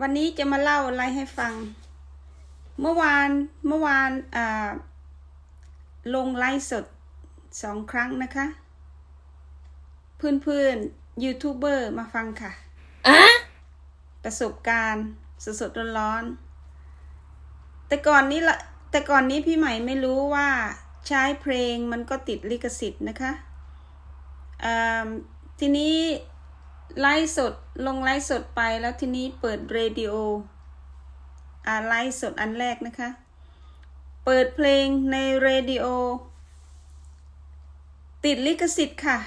วันนี้จะมาเล่าอะไรให้ฟัง เมื่อวานเมื่อวานอ่าลงไลฟ์สดสองครั้งนะคะเพื่อนเพื่อนๆยูทูบเบอร์มาฟังค่ะอะประสบการณ์สดๆร้อนๆแต่ก่อนนี้ละแต่ก่อนนี้พี่ใหม่ไม่รู้ว่าใช้เพลงมันก็ติดลิขสิทธิ์นะคะอ่าทีนี้ ไลฟ์สดลงไลฟ์สดไปแล้วทีนี้เปิดเรดิโออ่าไลฟ์สดอันแรกนะคะ เปิดเพลงในเรดิโอติดลิขสิทธิ์ค่ะ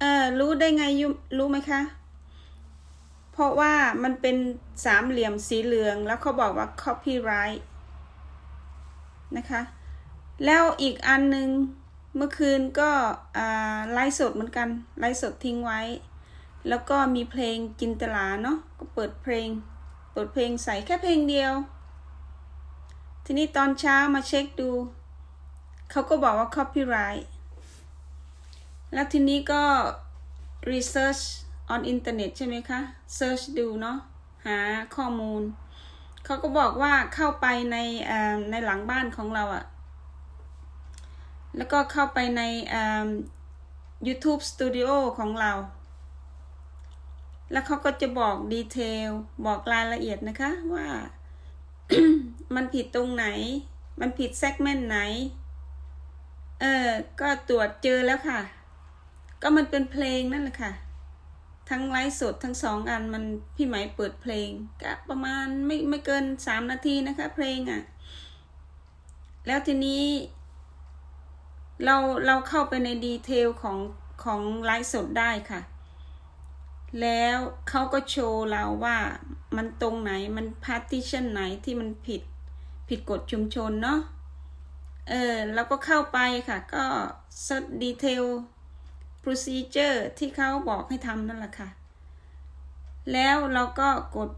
เออรู้ได้ไงยุรู้ไหมคะ เพราะว่ามันเป็นสามเหลี่ยมสีเหลืองแล้วเขาบอกว่า copyright นะคะ แล้วอีกอันหนึ่ง เมื่อคืนก็ไลฟ์สดเหมือนกันไลฟ์สดทิ้งไว้ แล้วก็มีเพลงจินตลาเนาะก็เปิดเพลง เปิดเพลงใส่แค่เพลงเดียว ทีนี้ตอนเช้ามาเช็คดู เขาก็บอกว่า copyright แล้วทีนี้ก็ research on internet ใช่ไหมคะ search ดูเนาะหาข้อมูล เขาก็บอกว่าเข้าไปในในหลังบ้านของเราอะ แล้วก็เข้าไปใน YouTube Studio ของเรา แล้วเขาก็จะบอกดีเทล บอกรายละเอียดนะคะว่ามันผิดตรงไหน มันผิดเซกเมนต์ไหน เออ ก็ตรวจเจอแล้วค่ะ ก็มันเป็นเพลงนั่นแหละค่ะ ทั้งไลฟ์สดทั้งสองอันมันพี่ไหมเปิดเพลงก็ประมาณไม่ไม่เกินสามนาทีนะคะ เพลงอะ่ะ แล้วทีนี้ เราเราเข้าไปในดีเทลของของไลฟ์สดได้ค่ะ แล้วเขาก็โชว์เราว่ามันตรงไหนมันพาร์ติชันไหนที่มันผิดผิดกฎชุมชนเนาะ เออเราก็เข้าไปค่ะ ก็เซตดีเทล procedure ที่เขาบอกให้ทำนั่นแหละค่ะ แล้วเราก็กด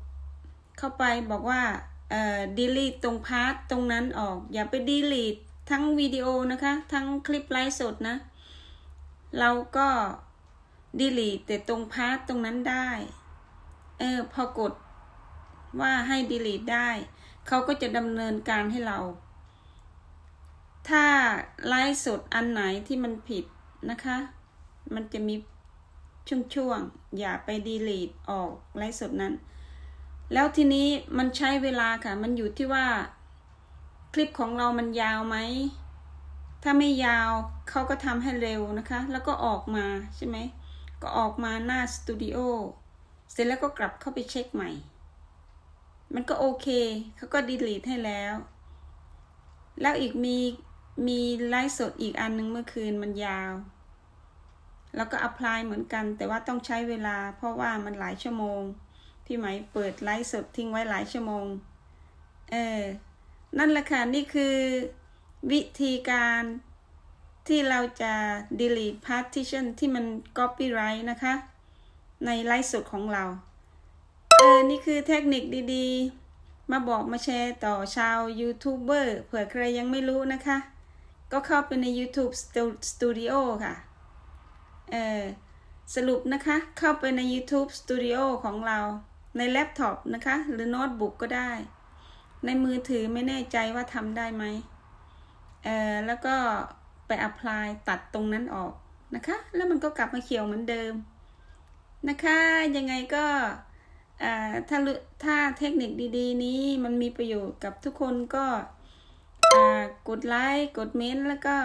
เข้าไปบอกว่าเอ่อ delete ตรงพาร์ทตรงนั้นออก อย่าไป delete ทั้งวิดีโอนะคะ ทั้งคลิปไลฟ์สดนะ เราก็ delete แต่ตรงพาร์ทตรงนั้นได้ เออ พอกดว่าให้ delete ได้ เขาก็จะดำเนินการให้เรา ถ้าไลฟ์สดอันไหนที่มันผิดนะคะ มันจะมีช่วงๆ อย่าไปดีลีทออกไลฟ์สดนั้น แล้วทีนี้มันใช้เวลาค่ะ มันอยู่ที่ว่า ลิปของเรามันยาวไหม ถ้าไม่ยาวเขาก็ทำให้เร็วนะคะ แล้วก็ออกมาใช่ไหม ก็ออกมาหน้าสตูดิโอ เสร็จแล้วก็กลับเข้าไปเช็คใหม่ มันก็โอเค เขาก็ดีลีทให้แล้ว แล้วอีกมีมีไลฟ์สดอีกอันหนึงเมื่อคืนมันยาว แล้วก็อัพพลายเหมือนกัน แต่ว่าต้องใช้เวลา เพราะว่ามันหลายชั่วโมง พี่ไหมเปิดไลฟ์สดทิ้งไว้หลายชั่วโมง เออ นั่นแหละค่ะ นี่คือวิธีการที่เราจะ delete partition ที่มัน copyright นะคะ ในไลฟ์สดของเรา เออ นี่คือเทคนิคดีๆ มาบอกมาแชร์ต่อชาวยูทูบเบอร์เผื่อใครยังไม่รู้นะคะ ก็เข้าไปใน YouTube Studio ค่ะ เออ สรุปนะคะ เข้าไปใน YouTube Studio ของเราในแล็ปท็อปนะคะ หรือโน้ตบุ๊กก็ได้ ในมือถือไม่แน่ใจว่าทำได้ไหมเออแล้วก็ไปอัพพลายตัดตรงนั้นออกนะคะ แล้วมันก็กลับมาเขียวเหมือนเดิมนะคะ ยังไงก็ถ้าถ้าเทคนิคดีๆ นี้มันมีประโยชน์กับทุกคนก็กดไลค์กดเม้นต์แล้วก็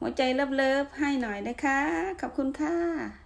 หัวใจเลิฟๆให้หน่อยนะคะ ขอบคุณค่ะ